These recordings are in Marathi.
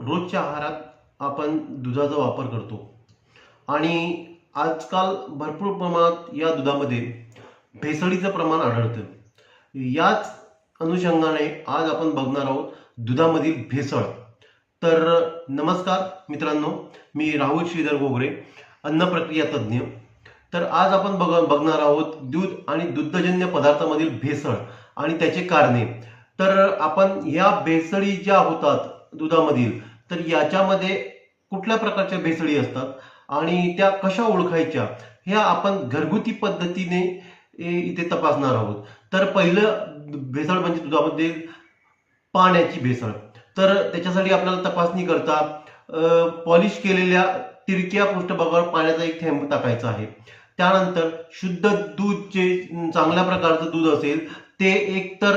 रोजच्या आहारात आपण दुधाचा वापर करतो. आणि आजकाल भरपूर प्रमाणात या दुधामध्ये भेसळीचं प्रमाण आढळतं. याच अनुषंगाने आज आपण बघणार आहोत दुधामधील भेसळ. तर नमस्कार मित्रांनो मी राहुल श्रीधर गोगरे अन्न प्रक्रिया तज्ज्ञ. तर आज आपण बघ बघणार आहोत दूध आणि दुग्धजन्य पदार्थामधील भेसळ आणि त्याचे कारणे. तर आपण ह्या भेसळी ज्या होतात दुधामधील तर याच्यामध्ये कुठल्या प्रकारच्या भेसळी असतात आणि त्या कशा ओळखायच्या ह्या आपण घरगुती पद्धतीने इथे तपासणार आहोत. तर पहिलं भेसळ म्हणजे दुधामध्ये पाण्याची भेसळ. तर त्याच्यासाठी आपल्याला तपासणी करता पॉलिश केलेल्या तिरक्या पृष्ठभागावर पाण्याचा एक थेंब टाकायचा आहे. त्यानंतर शुद्ध दूध जे चांगल्या प्रकारचं दूध असेल ते एकतर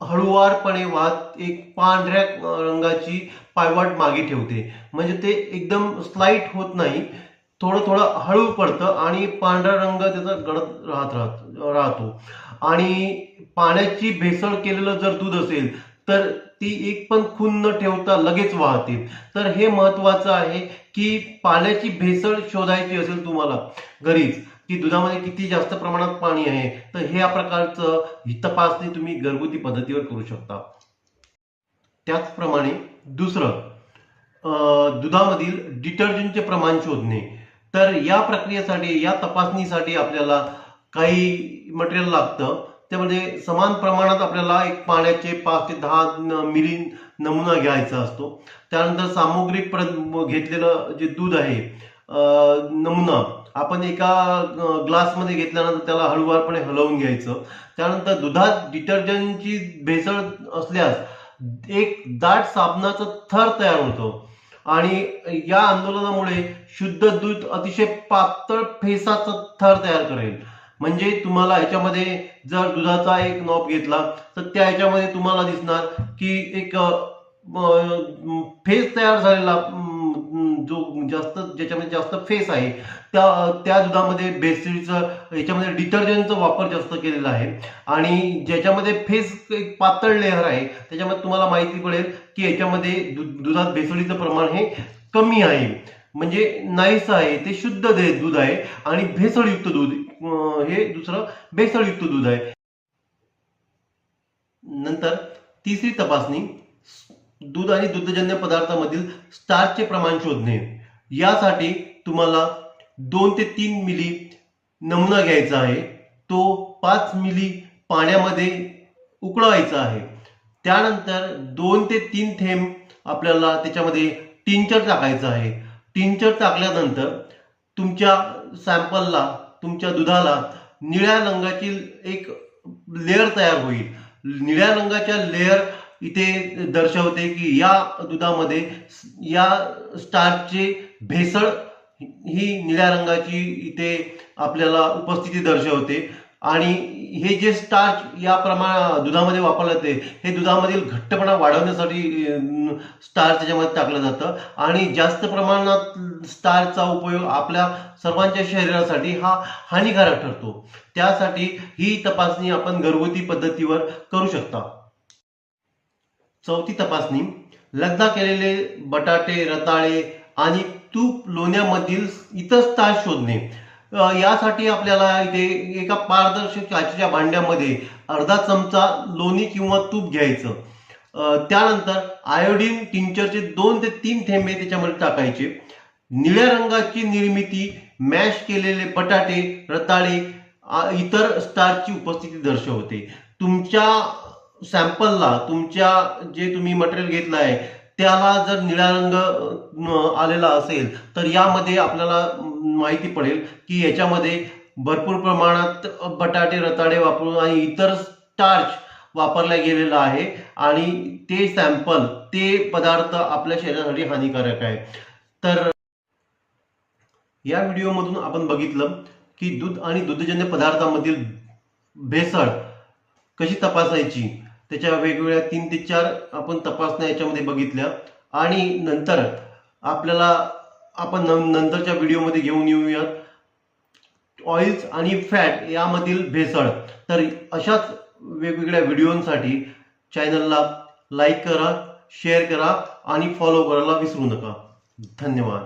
हळुवारपणे वाहत एक पांढऱ्या रंगाची पायवाट मागे ठेवते. म्हणजे ते एकदम स्लाईट होत नाही. थोडं थोडं हळू पडतं आणि पांढरा रंग त्याचा गडद राहत राहत राहतो. आणि पाण्याची भेसळ केलेलं जर दूध असेल तर ती एक पण खून न ठेवता लगेच वाहते. तर हे महत्वाचं आहे की पाण्याची भेसळ शोधायची असेल तुम्हाला घरीच की दुधामध्ये किती जास्त प्रमाणात पाणी आहे तर ह्या प्रकारचं ही तपासणी तुम्ही घरगुती पद्धतीवर करू शकता. त्याचप्रमाणे दुसरं दुधामधील डिटर्जंटचे प्रमाण शोधणे. तर या प्रक्रियेसाठी या तपासणीसाठी आपल्याला काही मटेरियल लागतं. त्यामध्ये समान प्रमाणात आपल्याला एक पाण्याचे पाच ते दहा मिली नमुना घ्यायचा असतो. त्यानंतर सामुग्री प्र- घेतलेलं जे दूध आहे नमुना आपण एका ग्लासमध्ये घेतल्यानंतर त्याला हळुवारपणे हलवून घ्यायचं. त्यानंतर दुधात डिटर्जंटची भेसळ असल्यास एक दाट साबणाचा थर तयार होतो. आणि या आंदोलनामुळे शुद्ध दूध अतिशय पातळ फेसाचा थर तयार करेल. म्हणजे तुम्हाला ह्याच्यामध्ये जर दुधाचा एक नॉब घेतला तर त्या ह्याच्यामध्ये तुम्हाला दिसणार की एक फेस तयार झालेला जो जास्त ज्याच्यामध्ये जास्त फेस आहे त्या त्या दुधामध्ये बेसिडचं याच्यामध्ये डिटर्जंटचा वापर जास्त केलेला आहे. आणि ज्याच्यामध्ये फेस एक पातळ लेअर आहे त्याच्यामध्ये तुम्हाला माहिती पडेल की याच्यामध्ये दुधात भेसळीचं प्रमाण हे कमी आहे. म्हणजे नाहीस आहे ते शुद्ध दूध आहे. आणि भेसळयुक्त दूध हे दुसरं भेसळयुक्त दूध आहे. नंतर तिसरी तपासणी दूध आणि दुग्धजन्य पदार्थामधील स्टार्चचे प्रमाण शोधणे. यासाठी तुम्हाला दोन ते तीन मिली नमुना घ्यायचा आहे. तो पाच मिली पाण्यामध्ये उकळवायचा आहे. त्यानंतर दोन ते तीन थेंब आपल्याला त्याच्यामध्ये टिंचर टाकायचं आहे. टिंचर टाकल्यानंतर तुमच्या सॅम्पलला तुमच्या दुधाला निळ्या रंगाची एक लेअर तयार होईल. निळ्या रंगाच्या लेअर इथे दर्शवते की या दुधामध्ये या स्टार्चचे भेसळ ही निळ्या रंगाची इथे आपल्याला उपस्थिती दर्शवते. आणि हे जे स्टार्च या प्रमाण दुधामध्ये वापरलं जाते हे दुधामधील घट्टपणा वाढवण्यासाठी स्टार्च त्याच्यामध्ये टाकलं जातं. आणि जास्त प्रमाणात स्टार्चचा उपयोग आपल्या सर्वांच्या शरीरासाठी हा हानिकारक ठरतो. त्यासाठी ही तपासणी आपण घरगुती पद्धतीवर करू शकता. चौथी तपासणी लगदा केलेले बटाटे रताळे आणि तूप लोण्यामधील इतर स्टार्च शोधणे. यासाठी आपल्याला इथे एका पारदर्शक काचेच्या भांड्यामध्ये अर्धा चमचा लोणी किंवा तूप घ्यायचं. त्यानंतर आयोडीन टिंचरचे दोन ते तीन थेंबे त्याच्यामध्ये टाकायचे. निळ्या रंगाची निर्मिती मॅश केलेले बटाटे रताळे इतर स्टारची उपस्थिती दर्शवते. तुमच्या सॅम्पलला तुमच्या जे तुम्ही मटेरियल घेतलं आहे त्याला जर निळा रंग आलेला असेल तर यामध्ये आपल्याला माहिती पडेल की याच्यामध्ये भरपूर प्रमाणात बटाटे रताळे वापरून आणि इतर स्टार्च वापरला गेलेला आहे आणि ते सॅम्पल ते पदार्थ आपल्या शरीरासाठी हानिकारक आहे. तर या व्हिडिओमधून आपण बघितलं की दूध आणि दुग्धजन्य पदार्थामधील भेसळ कशी तपासायची? त्याच्या वेगवेगळ्या तीन ते चार आपण तपासण्या याच्यामध्ये बघितल्या. आणि नंतर आपल्याला आपण नंतरच्या व्हिडिओमध्ये घेऊन येऊयात ऑइल्स आणि फॅट यामधील भेसळ. तर अशाच वेगवेगळ्या व्हिडिओंसाठी चॅनलला लाईक करा शेअर करा आणि फॉलो करायला विसरू नका. धन्यवाद.